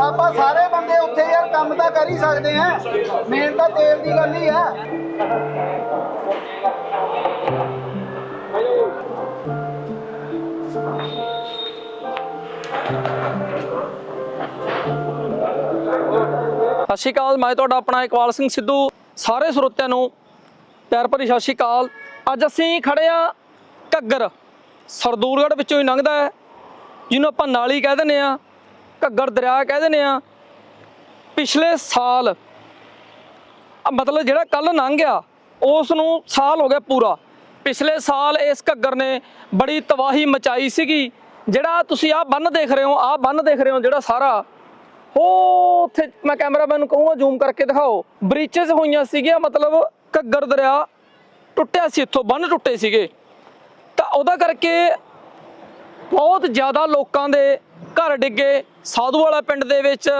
ਆਪਾਂ ਸਾਰੇ ਬੰਦੇ ਉੱਥੇ ਯਾਰ ਕੰਮ ਤਾਂ ਕਰ ਹੀ ਸਕਦੇ ਆ ਮੇਨ ਤਾਂ ਤੇਲ ਦੀ ਗੱਲ ਹੀ ਆ ਸਤਿ ਸ਼੍ਰੀ ਅਕਾਲ, ਮੈਂ ਤੁਹਾਡਾ ਆਪਣਾ ਇਕਵਾਲ ਸਿੰਘ ਸਿੱਧੂ। ਸਾਰੇ ਸਰੋਤਿਆਂ ਨੂੰ ਪਿਆਰ ਭਰੀ, ਸਤਿ ਸ਼੍ਰੀ ਅਕਾਲ। ਅੱਜ ਅਸੀਂ ਖੜੇ ਆ ਘੱਗਰ, ਸਰਦੂਲਗੜ੍ਹ ਵਿੱਚੋਂ ਹੀ ਲੰਘਦਾ ਹੈ, ਜਿਹਨੂੰ ਆਪਾਂ ਨਾਲੀ ਕਹਿ ਦਿੰਦੇ ਆ ਘੱਗਰ ਦਰਿਆ ਕਹਿ ਦਿੰਦੇ ਆ ਪਿਛਲੇ ਸਾਲ ਮਤਲਬ ਜਿਹੜਾ ਕੱਲ ਲੰਘ ਗਿਆ ਉਸ ਨੂੰ ਸਾਲ ਹੋ ਗਿਆ ਪੂਰਾ। ਪਿਛਲੇ ਸਾਲ ਇਸ ਘੱਗਰ ਨੇ ਬੜੀ ਤਬਾਹੀ ਮਚਾਈ ਸੀਗੀ, ਜਿਹੜਾ ਤੁਸੀਂ ਆਹ ਬੰਨ ਦੇਖ ਰਹੇ ਹੋ, ਆਹ ਬੰਨ ਦੇਖ ਰਹੇ ਹੋ ਜਿਹੜਾ ਸਾਰਾ। ਉਹ ਉੱਥੇ ਮੈਂ ਕੈਮਰਾਮੈਨ ਨੂੰ ਕਹੂੰਗਾ, ਜ਼ੂਮ ਕਰਕੇ ਦਿਖਾਓ। ਬ੍ਰੀਚਸ ਹੋਈਆਂ ਸੀਗੀਆਂ, ਮਤਲਬ ਘੱਗਰ ਦਰਿਆ ਟੁੱਟਿਆ ਸੀ ਇੱਥੋਂ, ਬੰਨ ਟੁੱਟੇ ਸੀਗੇ। ਤਾਂ ਉਹਦਾ ਕਰਕੇ ਬਹੁਤ ਜ਼ਿਆਦਾ ਲੋਕਾਂ ਦੇ ਘਰ ਡਿੱਗੇ। ਸਾਧੂ ਵਾਲਾ ਪਿੰਡ ਦੇ ਵਿੱਚ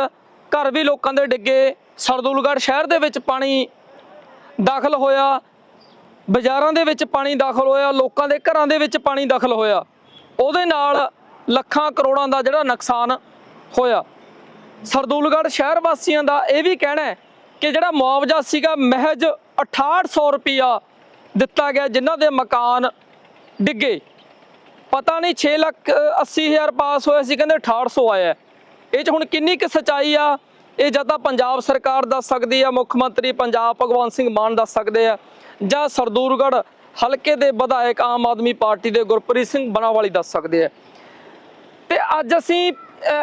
ਘਰ ਵੀ ਲੋਕਾਂ ਦੇ ਡਿੱਗੇ। ਸਰਦੂਲਗੜ੍ਹ ਸ਼ਹਿਰ ਦੇ ਵਿੱਚ ਪਾਣੀ ਦਾਖਲ ਹੋਇਆ। ਬਾਜ਼ਾਰਾਂ ਦੇ ਵਿੱਚ ਪਾਣੀ ਦਾਖਲ ਹੋਇਆ। ਲੋਕਾਂ ਦੇ ਘਰਾਂ ਦੇ ਵਿੱਚ ਪਾਣੀ ਦਾਖਲ ਹੋਇਆ। ਉਹਦੇ ਨਾਲ ਲੱਖਾਂ ਕਰੋੜਾਂ ਦਾ ਜਿਹੜਾ ਨੁਕਸਾਨ ਹੋਇਆ। ਸਰਦੂਲਗੜ੍ਹ ਸ਼ਹਿਰ ਵਾਸੀਆਂ ਦਾ ਇਹ ਵੀ ਕਹਿਣਾ ਹੈ ਕਿ ਜਿਹੜਾ ਮੁਆਵਜ਼ਾ ਸੀਗਾ ਮਹਿਜ 6800 ਰੁਪਿਆ ਦਿੱਤਾ ਗਿਆ, ਜਿਨ੍ਹਾਂ ਦੇ ਮਕਾਨ ਡਿੱਗੇ। ਪਤਾ ਨਹੀਂ 6 ਲੱਖ 80 ਹਜ਼ਾਰ ਪਾਸ ਹੋਇਆ ਸੀ, ਕਹਿੰਦੇ 6800 ਆਇਆ। ਇਹ ਚ ਹੁਣ ਕਿੰਨੀ ਕੁ ਸਚਾਈ ਆ? ਇਹ ਜਾਂ ਤਾਂ ਪੰਜਾਬ ਸਰਕਾਰ ਦੱਸ ਸਕਦੀ ਆ, ਮੁੱਖ ਮੰਤਰੀ ਪੰਜਾਬ ਭਗਵੰਤ ਸਿੰਘ ਮਾਨ ਦੱਸ ਸਕਦੇ ਆ, ਜਾਂ ਸਰਦੂਲਗੜ੍ਹ ਹਲਕੇ ਦੇ ਵਿਧਾਇਕ ਆਮ ਆਦਮੀ ਪਾਰਟੀ ਦੇ ਗੁਰਪ੍ਰੀਤ ਸਿੰਘ ਬਣਾਵਾਲੀ ਦੱਸ ਸਕਦੇ ਆ। ਤੇ ਅੱਜ ਅਸੀਂ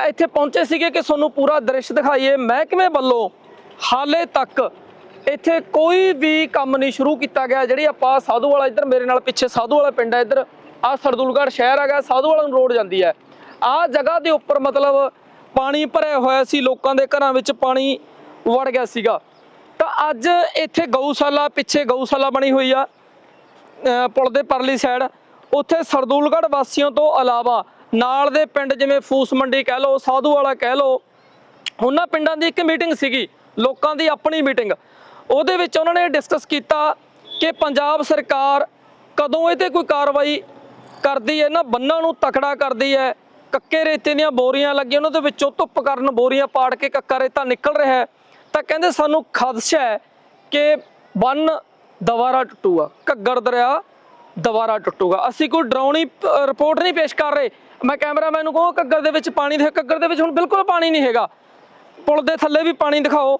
ਇੱਥੇ ਪਹੁੰਚੇ ਸੀਗੇ ਕਿ ਤੁਹਾਨੂੰ ਪੂਰਾ ਦ੍ਰਿਸ਼ ਦਿਖਾਈਏ। ਮਹਿਕਮੇ ਵੱਲੋਂ ਹਾਲੇ ਤੱਕ ਇੱਥੇ ਕੋਈ ਵੀ ਕੰਮ ਨਹੀਂ ਸ਼ੁਰੂ ਕੀਤਾ ਗਿਆ। ਜਿਹੜੀ ਆਪਾਂ ਸਾਧੂ ਵਾਲਾ ਇੱਧਰ ਮੇਰੇ ਨਾਲ ਪਿੱਛੇ ਸਾਧੂ ਵਾਲਾ ਪਿੰਡ ਹੈ ਇੱਧਰ, ਆ ਸਰਦੂਲਗੜ੍ਹ ਸ਼ਹਿਰ ਹੈਗਾ, ਸਾਧੂ ਵਾਲਾ ਨੂੰ ਰੋਡ ਜਾਂਦੀ ਹੈ। ਆ ਜਗ੍ਹਾ ਦੇ ਉੱਪਰ ਮਤਲਬ ਪਾਣੀ ਭਰਿਆ ਹੋਇਆ ਸੀ, ਲੋਕਾਂ ਦੇ ਘਰਾਂ ਵਿੱਚ ਪਾਣੀ ਵੜ ਗਿਆ ਸੀਗਾ। ਤਾਂ ਅੱਜ ਇੱਥੇ ਗਊਸ਼ਾਲਾ, ਪਿੱਛੇ ਗਊਸ਼ਾਲਾ ਬਣੀ ਹੋਈ ਆ ਪੁਲ ਦੇ ਪਰਲੀ ਸਾਈਡ ਉੱਥੇ ਸਰਦੂਲਗੜ੍ਹ ਵਾਸੀਆਂ ਤੋਂ ਇਲਾਵਾ ਨਾਲ ਦੇ ਪਿੰਡ ਜਿਵੇਂ ਫੂਸ ਮੰਡੀ ਕਹਿ ਲਓ, ਸਾਧੂ ਵਾਲਾ ਕਹਿ ਲਓ, ਉਹਨਾਂ ਪਿੰਡਾਂ ਦੀ ਇੱਕ ਮੀਟਿੰਗ ਸੀਗੀ, ਲੋਕਾਂ ਦੀ ਆਪਣੀ ਮੀਟਿੰਗ ਉਹਦੇ ਵਿੱਚ ਉਹਨਾਂ ਨੇ ਡਿਸਕਸ ਕੀਤਾ ਕਿ ਪੰਜਾਬ ਸਰਕਾਰ ਕਦੋਂ ਇਹ ਤੇ ਕੋਈ ਕਾਰਵਾਈ ਕਰਦੀ ਹੈ ਨਾ ਬੰਨਾਂ ਨੂੰ ਤਕੜਾ ਕਰਦੀ ਹੈ ਕੱਕੇ ਰੇਤੇ ਦੀਆਂ ਬੋਰੀਆਂ ਲੱਗੀਆਂ ਉਹਨਾਂ ਦੇ ਵਿੱਚੋਂ ਧੁੱਪ ਕਰਨ ਬੋਰੀਆਂ ਪਾੜ ਕੇ ਕੱਕਾ ਰੇਤਾ ਨਿਕਲ ਰਿਹਾ ਹੈ। ਤਾਂ ਕਹਿੰਦੇ ਸਾਨੂੰ ਖਦਸ਼ਾ ਹੈ ਕਿ ਬੰਨ ਦੁਬਾਰਾ ਟੁੱਟੂਗਾ ਘੱਗਰ ਦਰਿਆ ਦੁਬਾਰਾ ਟੁੱਟੂਗਾ। ਅਸੀਂ ਕੋਈ ਡਰਾਉਣੀ ਅ, ਰਿਪੋਰਟ ਨਹੀਂ ਪੇਸ਼ ਕਰ ਰਹੇ। ਮੈਂ ਕੈਮਰਾਮੈਨ ਨੂੰ ਕਹਾਂ ਘੱਗਰ ਦੇ ਵਿੱਚ ਪਾਣੀ ਦੇ ਘੱਗਰ ਦੇ ਵਿੱਚ ਹੁਣ ਬਿਲਕੁਲ ਪਾਣੀ ਨਹੀਂ ਹੈਗਾ। ਪੁਲ ਦੇ ਥੱਲੇ ਵੀ ਪਾਣੀ ਦਿਖਾਓ।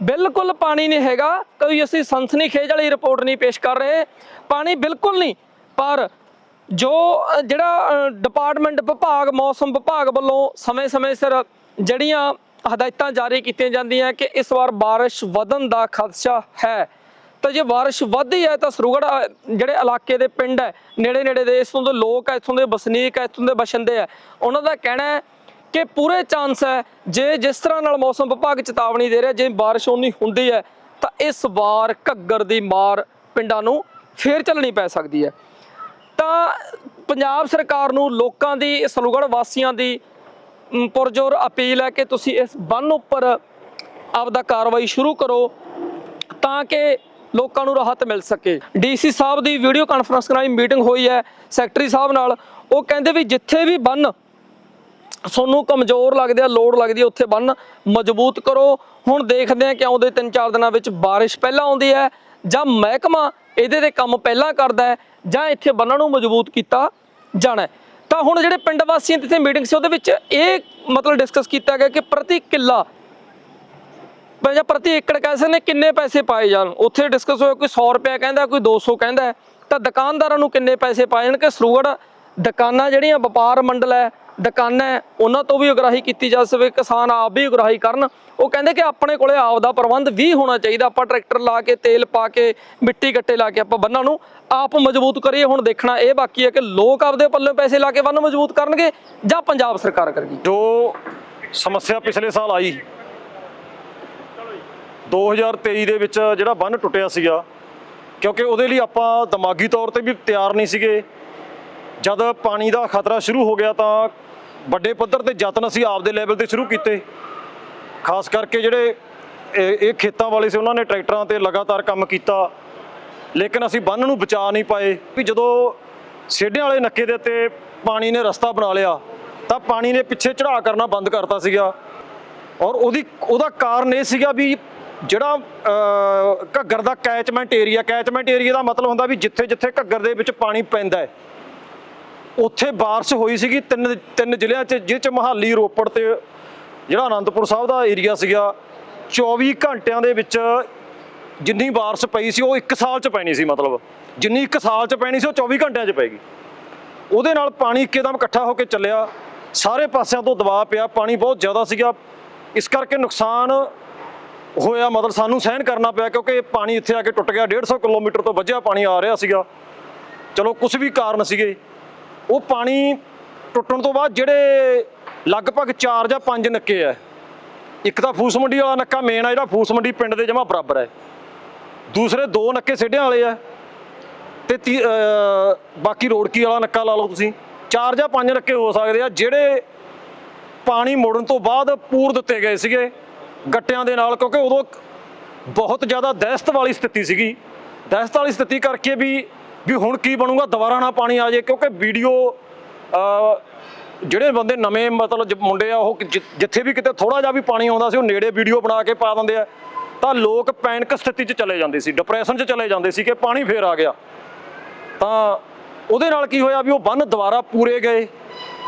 ਬਿਲਕੁਲ ਪਾਣੀ ਨਹੀਂ ਹੈਗਾ, ਕੋਈ ਅਸੀਂ ਸੰਸਨੀ ਖੇਜ ਵਾਲੀ ਰਿਪੋਰਟ ਨਹੀਂ ਪੇਸ਼ ਕਰ ਰਹੇ। ਪਾਣੀ ਬਿਲਕੁਲ ਨਹੀਂ, ਪਰ ਜੋ ਜਿਹੜਾ ਡਿਪਾਰਟਮੈਂਟ ਵਿਭਾਗ, ਮੌਸਮ ਵਿਭਾਗ ਵੱਲੋਂ ਸਮੇਂ-ਸਮੇਂ ਸਿਰ ਜਿਹੜੀਆਂ ਹਦਾਇਤਾਂ ਜਾਰੀ ਕੀਤੀਆਂ ਜਾਂਦੀਆਂ ਕਿ ਇਸ ਵਾਰ ਬਾਰਿਸ਼ ਵਧਣ ਦਾ ਖਦਸ਼ਾ ਹੈ। ਤਾਂ ਜੇ ਬਾਰਿਸ਼ ਵੱਧਦੀ ਹੈ ਤਾਂ ਸਰੂਗੜ ਜਿਹੜੇ ਇਲਾਕੇ ਦੇ ਪਿੰਡ ਹੈ ਨੇੜੇ ਨੇੜੇ ਦੇ, ਇਥੋਂ ਦੇ ਲੋਕ ਹੈ, ਇਥੋਂ ਦੇ ਵਸਨੀਕ ਹੈ, ਇਥੋਂ ਦੇ ਬਸ਼ਿੰਦੇ ਹੈ, ਉਹਨਾਂ ਦਾ ਕਹਿਣਾ ਹੈ ਕਿ ਪੂਰੇ ਚਾਂਸ ਹੈ ਜੇ ਜਿਸ ਤਰ੍ਹਾਂ ਨਾਲ ਮੌਸਮ ਵਿਭਾਗ ਚੇਤਾਵਨੀ ਦੇ ਰਿਹਾ, ਜੇ ਬਾਰਿਸ਼ ਉਨੀ ਹੁੰਦੀ ਹੈ, ਤਾਂ ਇਸ ਵਾਰ ਘੱਗਰ ਦੀ ਮਾਰ ਪਿੰਡਾਂ ਨੂੰ ਫੇਰ ਚੱਲਣੀ ਪੈ ਸਕਦੀ ਹੈ। ਤਾਂ ਪੰਜਾਬ ਸਰਕਾਰ ਨੂੰ ਲੋਕਾਂ ਦੀ ਸਰੂਗੜ ਵਾਸੀਆਂ ਦੀ ਪੁਰਜੋਰ ਅਪੀਲ ਹੈ ਕਿ ਤੁਸੀਂ ਇਸ ਬੰਨ ਉੱਪਰ ਆਪਦਾ ਕਾਰਵਾਈ ਸ਼ੁਰੂ ਕਰੋ ਤਾਂ ਕਿ ਲੋਕਾਂ ਨੂੰ ਰਾਹਤ ਮਿਲ ਸਕੇ। ਡੀਸੀ ਸਾਹਿਬ ਦੀ ਵੀਡੀਓ ਕਾਨਫਰੰਸ ਰਾਹੀਂ ਮੀਟਿੰਗ ਹੋਈ ਹੈ, ਸੈਕਟਰੀ ਸਾਹਿਬ ਨਾਲ। ਉਹ ਕਹਿੰਦੇ ਵੀ ਜਿੱਥੇ ਵੀ ਬੰਨ ਤੁਹਾਨੂੰ ਕਮਜ਼ੋਰ ਲੱਗਦੇ ਆ ਲੋਡ ਲੱਗਦੀ ਆ, ਉੱਥੇ ਬੰਨ ਮਜ਼ਬੂਤ ਕਰੋ। ਹੁਣ ਦੇਖਦੇ ਆ ਕਿ ਆਉਂਦੇ 3-4 ਦਿਨਾਂ ਵਿੱਚ ਬਾਰਿਸ਼ ਪਹਿਲਾਂ ਆਉਂਦੀ ਹੈ, ਜਾਂ ਮਹਿਕਮਾ ਇਹਦੇ ਤੇ ਕੰਮ ਪਹਿਲਾਂ ਕਰਦਾ ਹੈ, ਜਾਂ ਇੱਥੇ ਬੰਨਾਂ ਨੂੰ ਮਜ਼ਬੂਤ ਕੀਤਾ ਜਾਣਾ ਤਾਂ ਹੁਣ ਜਿਹੜੇ ਪਿੰਡ ਵਾਸੀਆਂ ਦੀ ਇੱਥੇ ਮੀਟਿੰਗ ਸੀ, ਉਹਦੇ ਵਿੱਚ ਇਹ ਮਤਲਬ ਡਿਸਕਸ ਕੀਤਾ ਗਿਆ ਕਿ ਪ੍ਰਤੀ ਕਿੱਲਾ ਜਾਂ ਪ੍ਰਤੀ ਏਕੜ ਕੈਸੇ ਨੇ ਕਿੰਨੇ ਪੈਸੇ ਪਾਏ ਜਾਣ। ਉੱਥੇ ਡਿਸਕਸ ਹੋਇਆ ਕੋਈ 100 ਰੁਪਏ ਕਹਿੰਦਾ, ਕੋਈ 200 ਕਹਿੰਦਾ ਤਾਂ ਦੁਕਾਨਦਾਰਾਂ ਨੂੰ ਕਿੰਨੇ ਪੈਸੇ ਪਾਏ ਜਾਣ ਕਿ ਸਰੂਗੜ ਦੁਕਾਨਾਂ ਜਿਹੜੀਆਂ ਵਪਾਰ ਮੰਡਲ ਹੈ ਦੁਕਾਨਾਂ ਉਹਨਾਂ ਤੋਂ ਵੀ ਉਗਰਾਹੀ ਕੀਤੀ ਜਾ ਸਕੇ, ਕਿਸਾਨ ਆਪ ਵੀ ਉਗਰਾਹੀ ਕਰਨ। ਉਹ ਕਹਿੰਦੇ ਕਿ ਆਪਣੇ ਕੋਲੇ ਆਪ ਦਾ ਪ੍ਰਬੰਧ ਵੀ ਹੋਣਾ ਚਾਹੀਦਾ, ਆਪਾਂ ਟਰੈਕਟਰ ਲਾ ਕੇ, ਤੇਲ ਪਾ ਕੇ, ਮਿੱਟੀ ਗੱਟੇ ਲਾ ਕੇ ਆਪਾਂ ਬੰਨਾਂ ਨੂੰ ਆਪ ਮਜ਼ਬੂਤ ਕਰੀਏ। ਹੁਣ ਦੇਖਣਾ ਇਹ ਬਾਕੀ ਹੈ ਕਿ ਲੋਕ ਆਪਦੇ ਪੱਲੇ ਪੈਸੇ ਲਾ ਕੇ ਬੰਨ ਮਜ਼ਬੂਤ ਕਰਨਗੇ ਜਾਂ ਪੰਜਾਬ ਸਰਕਾਰ ਕਰੇਗੀ? ਜੋ ਸਮੱਸਿਆ ਪਿਛਲੇ ਸਾਲ ਆਈ 2023 ਦੇ ਵਿੱਚ ਜਿਹੜਾ ਬੰਨ ਟੁੱਟਿਆ ਸੀਗਾ, ਕਿਉਂਕਿ ਉਹਦੇ ਲਈ ਆਪਾਂ ਦਿਮਾਗੀ ਤੌਰ ਤੇ ਵੀ ਤਿਆਰ ਨਹੀਂ ਸੀਗੇ। ਜਦ ਪਾਣੀ ਦਾ ਖਤਰਾ ਸ਼ੁਰੂ ਹੋ ਗਿਆ ਤਾਂ ਵੱਡੇ ਪੱਧਰ ਤੇ ਯਤਨ ਅਸੀਂ ਆਪਦੇ ਲੈਵਲ ਤੇ ਸ਼ੁਰੂ ਕੀਤੇ। ਖਾਸ ਕਰਕੇ ਜਿਹੜੇ ਇਹ ਖੇਤਾਂ ਵਾਲੇ ਸੀ, ਉਹਨਾਂ ਨੇ ਟਰੈਕਟਰਾਂ ਤੇ ਲਗਾਤਾਰ ਕੰਮ ਕੀਤਾ। ਲੇਕਿਨ ਅਸੀਂ ਬੰਨ ਨੂੰ ਬਚਾ ਨਹੀਂ ਪਾਏ। ਵੀ ਜਦੋਂ ਸੇਢਿਆਂ ਵਾਲੇ ਨੱਕੇ ਦੇ ਉੱਤੇ ਪਾਣੀ ਨੇ ਰਸਤਾ ਬਣਾ ਲਿਆ, ਤਾਂ ਪਾਣੀ ਨੇ ਪਿੱਛੇ ਚੜਾਅ ਕਰਨਾ ਬੰਦ ਕਰਤਾ ਸੀਗਾ। ਔਰ ਉਹਦੀ, ਉਹਦਾ ਕਾਰਨ ਇਹ ਸੀਗਾ ਵੀ ਜਿਹੜਾ ਘੱਗਰ ਦਾ ਕੈਚਮੈਂਟ ਏਰੀਆ ਕੈਚਮੈਂਟ ਏਰੀਆ ਦਾ ਮਤਲਬ ਹੁੰਦਾ ਵੀ ਜਿੱਥੇ ਜਿੱਥੇ ਘੱਗਰ ਦੇ ਵਿੱਚ ਪਾਣੀ ਪੈਂਦਾ ਹੈ। ਉੱਥੇ ਬਾਰਿਸ਼ ਹੋਈ ਸੀਗੀ, ਤਿੰਨ ਤਿੰਨ ਜ਼ਿਲ੍ਹਿਆਂ 'ਚ, ਜਿਹ 'ਚ ਮਹਾਲੀ, ਰੋਪੜ ਤੇ ਜਿਹੜਾ ਆਨੰਦਪੁਰ ਸਾਹਿਬ ਦਾ ਏਰੀਆ ਸੀਗਾ 24 ਘੰਟਿਆਂ ਦੇ ਵਿੱਚ ਜਿੰਨੀ ਬਾਰਿਸ਼ ਪਈ ਸੀ, ਉਹ 1 ਸਾਲ 'ਚ ਪੈਣੀ ਸੀ ਮਤਲਬ। ਜਿੰਨੀ 1 ਸਾਲ 'ਚ ਪੈਣੀ ਸੀ, ਉਹ 24 ਘੰਟਿਆਂ 'ਚ ਪੈਗੀ। ਉਹਦੇ ਨਾਲ ਪਾਣੀ ਇੱਕਦਮ ਇਕੱਠਾ ਹੋ ਕੇ ਚੱਲਿਆ। ਸਾਰੇ ਪਾਸਿਆਂ ਤੋਂ ਦਬਾਅ ਪਿਆ, ਪਾਣੀ ਬਹੁਤ ਜ਼ਿਆਦਾ ਸੀਗਾ। ਇਸ ਕਰਕੇ ਨੁਕਸਾਨ ਹੋਇਆ, ਮਤਲਬ ਸਾਨੂੰ ਸਹਿਣ ਕਰਨਾ ਪਿਆ, ਕਿਉਂਕਿ ਪਾਣੀ ਇੱਥੇ ਆ ਕੇ ਟੁੱਟ ਗਿਆ। 150 ਕਿਲੋਮੀਟਰ ਤੋਂ ਵੱਜਿਆ ਪਾਣੀ ਆ ਰਿਹਾ ਸੀਗਾ। ਚਲੋ ਕੁਝ ਵੀ ਕਾਰਨ ਸੀਗੇ। ਉਹ ਪਾਣੀ ਟੁੱਟਣ ਤੋਂ ਬਾਅਦ ਜਿਹੜੇ ਲਗਭਗ 4 ਜਾਂ 5 ਨੱਕੇ ਆ। ਇੱਕ ਤਾਂ ਫੂਸ ਮੰਡੀ ਵਾਲਾ ਨੱਕਾ ਮੇਨ ਆ, ਜਿਹੜਾ ਫੂਸ ਮੰਡੀ ਪਿੰਡ ਦੇ ਜਮਾ ਬਰਾਬਰ ਹੈ ਦੂਸਰੇ ਦੋ ਨੱਕੇ ਸੇਢਿਆਂ ਵਾਲੇ ਆ ਤੇ ਤੀ- ਬਾਕੀ ਰੋੜਕੀ ਵਾਲਾ ਨੱਕਾ ਲਾ ਲਓ ਤੁਸੀਂ। ਚਾਰ ਜਾਂ ਪੰਜ ਨੱਕੇ ਹੋ ਸਕਦੇ ਆ, ਜਿਹੜੇ ਪਾਣੀ ਮੋੜਨ ਤੋਂ ਬਾਅਦ ਪੂਰ ਦਿੱਤੇ ਗਏ ਸੀਗੇ ਗੱਟਿਆਂ ਦੇ ਨਾਲ, ਕਿਉਂਕਿ ਉਦੋਂ ਬਹੁਤ ਜ਼ਿਆਦਾ ਦਹਿਸ਼ਤ ਵਾਲੀ ਸਥਿਤੀ ਸੀਗੀ। ਦਹਿਸ਼ਤ ਵਾਲੀ ਸਥਿਤੀ ਕਰਕੇ ਵੀ ਵੀ ਹੁਣ ਕੀ ਬਣੂਗਾ, ਦੁਬਾਰਾ ਨਾ ਪਾਣੀ ਆ ਜਾਏ ਕਿਉਂਕਿ ਵੀਡੀਓ ਜਿਹੜੇ ਬੰਦੇ ਨਵੇਂ ਮਤਲਬ ਜ- ਮੁੰਡੇ ਆ, ਉਹ ਜਿੱਥੇ ਵੀ ਕਿਤੇ ਥੋੜਾ ਜਿਹਾ ਵੀ ਪਾਣੀ ਆਉਂਦਾ ਸੀ, ਉਹ ਨੇੜੇ ਵੀਡੀਓ ਬਣਾ ਕੇ ਪਾ ਦਿੰਦੇ ਆ। ਤਾਂ ਲੋਕ ਪੈਨਿਕ ਸਥਿਤੀ 'ਚ ਚਲੇ ਜਾਂਦੇ ਸੀ, ਡਿਪਰੈਸ਼ਨ 'ਚ ਚਲੇ ਜਾਂਦੇ ਸੀ ਕਿ ਪਾਣੀ ਫੇਰ ਆ ਗਿਆ। ਤਾਂ ਉਹਦੇ ਨਾਲ ਕੀ ਹੋਇਆ ਵੀ ਉਹ ਬੰਨ ਦੁਬਾਰਾ ਪੂਰੇ ਗਏ।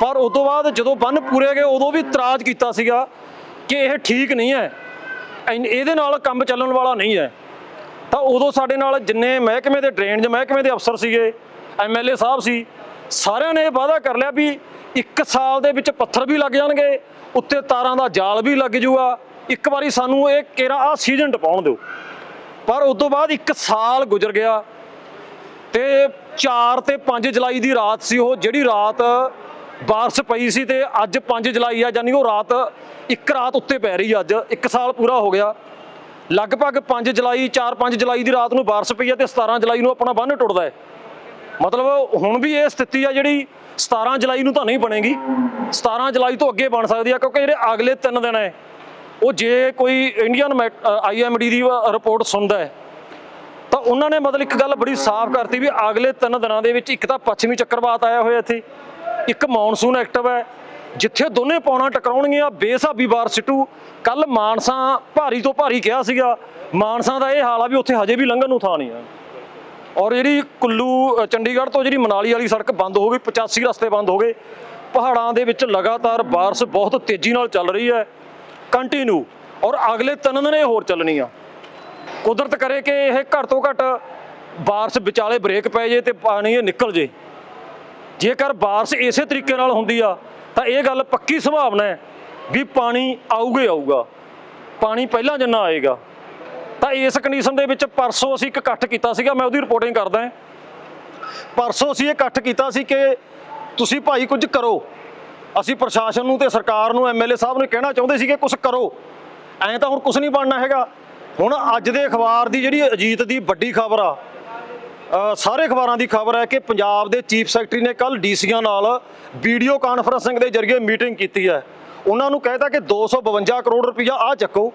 ਪਰ ਉਸ ਤੋਂ ਬਾਅਦ ਜਦੋਂ ਬੰਨ ਪੂਰੇ ਗਏ, ਉਦੋਂ ਵੀ ਇਤਰਾਜ਼ ਕੀਤਾ ਸੀਗਾ ਕਿ ਇਹ ਠੀਕ ਨਹੀਂ ਹੈ। ਐਨ- ਇਹਦੇ ਨਾਲ ਕੰਮ ਚੱਲਣ ਵਾਲਾ ਨਹੀਂ ਹੈ। ਤਾਂ ਉਦੋਂ ਸਾਡੇ ਨਾਲ ਜਿੰਨੇ ਮਹਿਕਮੇ ਦੇ ਡਰੇਨਜ ਮਹਿਕਮੇ ਦੇ ਅਫਸਰ ਸੀਗੇ ਐਮਐਲਏ ਸਾਹਿਬ ਸੀ, ਸਾਰਿਆਂ ਨੇ ਇਹ ਵਾਅਦਾ ਕਰ ਲਿਆ ਵੀ ਇੱਕ ਸਾਲ ਦੇ ਵਿੱਚ ਪੱਥਰ ਵੀ ਲੱਗ ਜਾਣਗੇ, ਉੱਤੇ ਤਾਰਾਂ ਦਾ ਜਾਲ ਵੀ ਲੱਗ ਜੂਗਾ। ਇੱਕ ਵਾਰੀ ਸਾਨੂੰ ਇਹ ਕੇਰਾ ਆ ਸੀਜ਼ਨ ਟਪਾਉਣ ਦਿਓ। ਪਰ ਉਸ ਤੋਂ ਬਾਅਦ ਇੱਕ ਸਾਲ ਗੁਜ਼ਰ ਗਿਆ ਤੇ 4 ਤੇ 5 ਜੁਲਾਈ ਦੀ ਰਾਤ ਸੀ ਉਹ, ਜਿਹੜੀ ਰਾਤ ਬਾਰਿਸ਼ ਪਈ ਸੀ ਤੇ ਅੱਜ 5 ਜੁਲਾਈ ਆ, ਯਾਨੀ ਉਹ ਰਾਤ ਇੱਕ ਰਾਤ ਉੱਤੇ ਪੈ ਰਹੀ ਅੱਜ, ਇੱਕ ਸਾਲ ਪੂਰਾ ਹੋ ਗਿਆ। ਲਗਭਗ 5 ਜੁਲਾਈ 4-5 ਜੁਲਾਈ ਦੀ ਰਾਤ ਨੂੰ ਬਾਰਿਸ਼ ਪਈ ਹੈ ਤੇ 17 ਜੁਲਾਈ ਨੂੰ ਆਪਣਾ ਬੰਨ ਟੁੱਟਦਾ ਹੈ। ਮਤਲਬ ਹੁਣ ਵੀ ਇਹ ਸਥਿਤੀ ਆ ਜਿਹੜੀ 17 ਜੁਲਾਈ ਨੂੰ ਤਾਂ ਨਹੀਂ ਬਣੇਗੀ। 17 ਜੁਲਾਈ ਤੋਂ ਅੱਗੇ ਬਣ ਸਕਦੀ ਆ ਕਿਉਂਕਿ ਜਿਹੜੇ ਅਗਲੇ 3 ਦਿਨ ਹੈ, ਉਹ ਜੇ ਕੋਈ ਇੰਡੀਅਨ ਆਈਐਮਡੀ ਦੀ ਰਿਪੋਰਟ ਸੁਣਦਾ ਹੈ, ਤਾਂ ਉਹਨਾਂ ਨੇ ਮਤਲਬ ਇੱਕ ਗੱਲ ਬੜੀ ਸਾਫ਼ ਕਰਤੀ ਵੀ ਅਗਲੇ 3 ਦਿਨਾਂ ਦੇ ਵਿੱਚ ਇੱਕ ਤਾਂ ਪੱਛਮੀ ਚੱਕਰਵਾਤ ਆਇਆ ਹੋਇਆ ਇੱਥੇ, ਇੱਕ ਮੌਨਸੂਨ ਐਕਟਿਵ ਹੈ ਜਿੱਥੇ ਦੋਨੇ ਪੌਣਾ ਟਕਰਾਉਣਗੀਆਂ ਬੇਸਾਬੀ ਬਾਰ ਸਿੱਟੂ। ਕੱਲ ਮਾਨਸਾ ਭਾਰੀ ਤੋਂ ਭਾਰੀ ਕਿਹਾ ਸੀਗਾ। ਮਾਨਸਾ ਦਾ ਇਹ ਹਾਲ ਆ ਵੀ ਉੱਥੇ ਹਜੇ ਵੀ ਲੰਘਣ ਨੂੰ ਥਾਂ ਨਹੀਂ ਆ। ਔਰ ਜਿਹੜੀ ਕੁੱਲੂ ਚੰਡੀਗੜ੍ਹ ਤੋਂ ਜਿਹੜੀ ਮਨਾਲੀ ਵਾਲੀ ਸੜਕ ਬੰਦ ਹੋ ਗਈ 85 ਰਸਤੇ ਬੰਦ ਹੋ ਗਏ। ਪਹਾੜਾਂ ਦੇ ਵਿੱਚ ਲਗਾਤਾਰ ਬਾਰਿਸ਼ ਬਹੁਤ ਤੇਜ਼ੀ ਨਾਲ ਚੱਲ ਰਹੀ ਹੈ। ਕੰਟੀਨਿਊ। ਔਰ ਅਗਲੇ ਤਿੰਨ ਦਿਨ ਇਹ ਹੋਰ ਚੱਲਣੀ ਆ ਕੁਦਰਤ ਕਰੇ ਕਿ ਇਹ ਘੱਟ ਤੋਂ ਘੱਟ ਬਾਰਿਸ਼ ਵਿਚਾਲੇ ਬ੍ਰੇਕ ਪੈ ਜੇ ਤੇ ਪਾਣੀ ਇਹ ਨਿਕਲ ਜੇ। ਜੇਕਰ ਬਾਰਿਸ਼ ਇਸੇ ਤਰੀਕੇ ਨਾਲ ਹੁੰਦੀ ਆ ਤਾਂ ਇਹ ਗੱਲ ਪੱਕੀ ਸੰਭਾਵਨਾ ਹੈ ਵੀ ਪਾਣੀ ਆਊਗਾ ਆਊਗਾ। ਪਾਣੀ ਪਹਿਲਾਂ ਜਿੰਨਾ ਆਏਗਾ। ਤਾਂ ਇਸ ਕੰਡੀਸ਼ਨ ਦੇ ਵਿੱਚ ਪਰਸੋਂ ਅਸੀਂ ਇੱਕ ਇਕੱਠ ਕੀਤਾ ਸੀਗਾ, ਮੈਂ ਉਹਦੀ ਰਿਪੋਰਟਿੰਗ ਕਰਦਾ ਪਰਸੋਂ ਅਸੀਂ ਇਹ ਇਕੱਠ ਕੀਤਾ ਸੀ ਕਿ ਤੁਸੀਂ ਭਾਈ ਕੁਝ ਕਰੋ। ਅਸੀਂ ਪ੍ਰਸ਼ਾਸਨ ਨੂੰ ਤੇ ਸਰਕਾਰ ਨੂੰ ਐਮਐਲਏ ਸਾਹਿਬ ਨੂੰ ਕਹਿਣਾ ਚਾਹੁੰਦੇ ਸੀ ਕਿ ਕੁਝ ਕਰੋ। ਐਂ ਤਾਂ ਹੁਣ ਕੁਝ ਨਹੀਂ ਬਣਨਾ ਹੈਗਾ। ਹੁਣ ਅੱਜ ਦੇ ਅਖਬਾਰ ਦੀ ਜਿਹੜੀ ਅਜੀਤ ਦੀ ਵੱਡੀ ਖਬਰ ਆ ਸਾਰੇ ਅਖਬਾਰਾਂ ਦੀ ਖਬਰ ਹੈ ਕਿ ਪੰਜਾਬ ਦੇ ਚੀਫ ਸੈਕਟਰੀ ਨੇ ਕੱਲ ਡੀਸੀਆਂ ਨਾਲ ਵੀਡੀਓ ਕਾਨਫਰੰਸਿੰਗ ਦੇ ਜ਼ਰੀਏ ਮੀਟਿੰਗ ਕੀਤੀ ਹੈ। ਉਹਨਾਂ ਨੂੰ ਕਹਿਤਾ ਕਿ 252 ਕਰੋੜ ਰੁਪਇਆ ਆ ਚੱਕੋ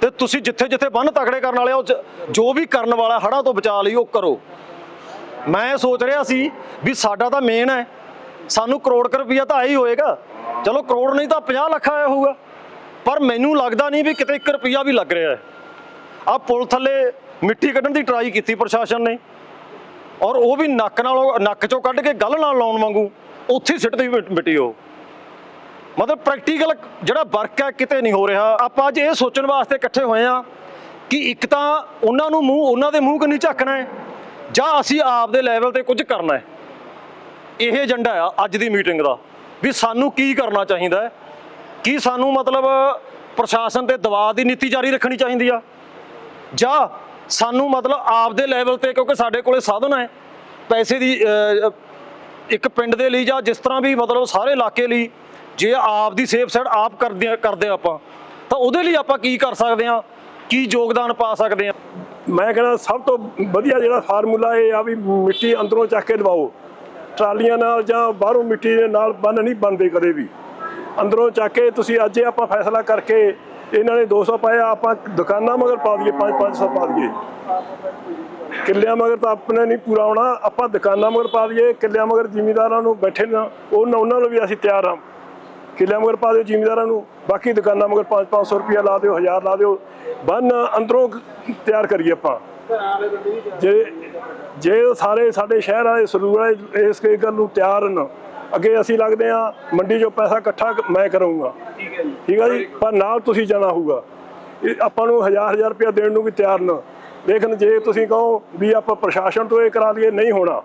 ਤੇ ਤੁਸੀਂ ਜਿੱਥੇ ਜਿੱਥੇ ਬੰਨ ਤਕੜੇ ਕਰਨ ਵਾਲੇ ਆ, ਉਹ ਜੋ ਵੀ ਕਰਨ ਵਾਲਾ ਹੜ੍ਹਾਂ ਤੋਂ ਬਚਾ ਲਈ ਉਹ ਕਰੋ। ਮੈਂ ਸੋਚ ਰਿਹਾ ਸੀ ਵੀ ਸਾਡਾ ਤਾਂ ਮੇਨ ਹੈ। ਸਾਨੂੰ ਕਰੋੜ ਕੁ ਰੁਪਈਆ ਤਾਂ ਆਈ ਹੋਏਗਾ। ਚਲੋ ਕਰੋੜ ਨਹੀਂ ਤਾਂ 50 ਲੱਖ ਆਇਆ ਹੋਊਗਾ। ਪਰ ਮੈਨੂੰ ਲੱਗਦਾ ਨਹੀਂ ਵੀ ਕਿਤੇ 1 ਰੁਪਈਆ ਵੀ ਲੱਗ ਰਿਹਾ ਹੈ। ਆ ਪੁਲ ਥੱਲੇ ਮਿੱਟੀ ਕੱਢਣ ਦੀ ਟਰਾਈ ਕੀਤੀ ਪ੍ਰਸ਼ਾਸਨ ਨੇ। ਔਰ ਉਹ ਵੀ ਨੱਕ ਨਾਲੋਂ, ਨੱਕ ਚੋਂ ਕੱਢ ਕੇ ਗੱਲ ਨਾਲ ਲਾਉਣ ਵਾਂਗੂ ਉੱਥੇ ਸਿੱਟਦੀ ਮਿ- ਮਿੱਟੀ ਉਹ। ਮਤਲਬ ਪ੍ਰੈਕਟੀਕਲ ਜਿਹੜਾ ਵਰਕ ਹੈ, ਕਿਤੇ ਨਹੀਂ ਹੋ ਰਿਹਾ। ਆਪਾਂ ਅੱਜ ਇਹ ਸੋਚਣ ਵਾਸਤੇ ਇਕੱਠੇ ਹੋਏ ਆ ਕਿ ਇੱਕ ਤਾਂ ਉਹਨਾਂ ਨੂੰ ਮੂੰਹ, ਉਹਨਾਂ ਦੇ ਮੂੰਹ ਕੰਨੀ ਝੱਕਣਾ ਹੈ, ਜਾਂ ਅਸੀਂ ਆਪ ਦੇ ਲੈਵਲ ਤੇ ਕੁਝ ਕਰਨਾ ਹੈ। ਇਹ ਏਜੰਡਾ ਆ ਅੱਜ ਦੀ ਮੀਟਿੰਗ ਦਾ, ਵੀ ਸਾਨੂੰ ਕੀ ਕਰਨਾ ਚਾਹੀਦਾ ਹੈ। ਕੀ ਸਾਨੂੰ ਮਤਲਬ ਪ੍ਰਸ਼ਾਸਨ ਤੇ ਦਬਾਅ ਦੀ ਨੀਤੀ ਜਾਰੀ ਰੱਖਣੀ ਚਾਹੀਦੀ ਆ? ਜਾਂ ਸਾਨੂੰ ਮਤਲਬ ਆਪ ਦੇ ਲੈਵਲ ਤੇ ਕਿਉਂਕਿ ਸਾਡੇ ਕੋਲੇ ਸਾਧਨ ਹੈ, ਪੈਸੇ ਦੀ ਇੱਕ ਪਿੰਡ ਦੇ ਲਈ ਜਾਂ ਜਿਸ ਤਰ੍ਹਾਂ ਵੀ ਮਤਲਬ ਸਾਰੇ ਇਲਾਕੇ ਲਈ ਜੇ ਆਪ ਦੀ ਸੇਫ ਸਾਈਡ ਆਪ ਕਰਦੇ ਕਰਦੇ ਆ ਆਪਾਂ, ਤਾਂ ਉਹਦੇ ਲਈ ਆਪਾਂ ਕੀ ਕਰ ਸਕਦੇ ਆ ਕੀ ਯੋਗਦਾਨ ਪਾ ਸਕਦੇ ਆ ਮੈਂ ਕਹਿੰਦਾ ਸਭ ਤੋਂ ਵਧੀਆ ਜਿਹੜਾ ਫਾਰਮੂਲਾ ਇਹ ਆ ਵੀ ਮਿੱਟੀ ਅੰਦਰੋਂ ਚੱਕ ਕੇ ਲਵਾਓ। ਟਰਾਲੀਆਂ ਨਾਲ ਜਾਂ ਬਾਹਰੋਂ ਮਿੱਟੀ ਦੇ ਨਾਲ ਬੰਨ ਨਹੀਂ ਬੰਦੇ ਕਦੇ ਵੀ। ਅੰਦਰੋਂ ਚੱਕ ਕੇ ਤੁਸੀਂ ਅੱਜ ਆਪਾਂ ਫੈਸਲਾ ਕਰਕੇ ਇਹਨਾਂ ਨੇ 200 ਪਾਇਆ, ਆਪਾਂ ਦੁਕਾਨਾਂ ਮਗਰ ਪਾ ਦਈਏ 5 500 ਪਾ ਦਈਏ। ਕਿੱਲਿਆਂ ਮਗਰ ਤਾਂ ਆਪਣੇ ਨਹੀਂ ਪੂਰਾ ਹੋਣਾ, ਆਪਾਂ ਦੁਕਾਨਾਂ ਮਗਰ ਪਾ ਦਈਏ, ਕਿੱਲਿਆਂ ਮਗਰ ਜ਼ਿਮੀਦਾਰਾਂ ਨੂੰ ਬੈਠੇ ਨਾ ਉਹਨਾਂ ਉਹਨਾਂ ਨੂੰ ਵੀ ਅਸੀਂ ਤਿਆਰ ਹਾਂ। ਕਿੱਲਿਆਂ ਮਗਰ ਪਾ ਦਿਓ ਜ਼ਿਮੀਦਾਰਾਂ ਨੂੰ, ਬਾਕੀ ਦੁਕਾਨਾਂ ਮਗਰ 5-500 ਰੁਪਇਆ ਲਾ ਦਿਓ 1000 ਲਾ ਦਿਓ। ਬੰਨ ਅੰਦਰੋਂ ਤਿਆਰ ਕਰੀਏ ਆਪਾਂ। ਜੇ ਜੇ ਸਾਰੇ ਸਾਡੇ ਸ਼ਹਿਰ ਵਾਲੇ ਸਰੂਰ ਵਾਲੇ ਇਸ ਗੱਲ ਨੂੰ ਤਿਆਰ ਹਨ ਅੱਗੇ ਅਸੀਂ ਲੱਗਦੇ ਆ ਮੰਡੀ 'ਚੋਂ ਪੈਸਾ ਇਕੱਠਾ ਮੈਂ ਕਰੂੰਗਾ। ਠੀਕ ਹੈ ਜੀ? ਪਰ ਨਾਲ ਤੁਸੀਂ ਜਾਣਾ ਹੋਊਗਾ। ਇਹ ਆਪਾਂ ਨੂੰ ਹਜ਼ਾਰ ਹਜ਼ਾਰ ਰੁਪਇਆ ਦੇਣ ਨੂੰ ਵੀ ਤਿਆਰ ਨਾ। ਲੇਕਿਨ ਜੇ ਤੁਸੀਂ ਕਹੋ ਵੀ ਆਪਾਂ ਪ੍ਰਸ਼ਾਸਨ ਤੋਂ ਇਹ ਕਰਾ ਲਈਏ ਨਹੀਂ ਹੋਣਾ।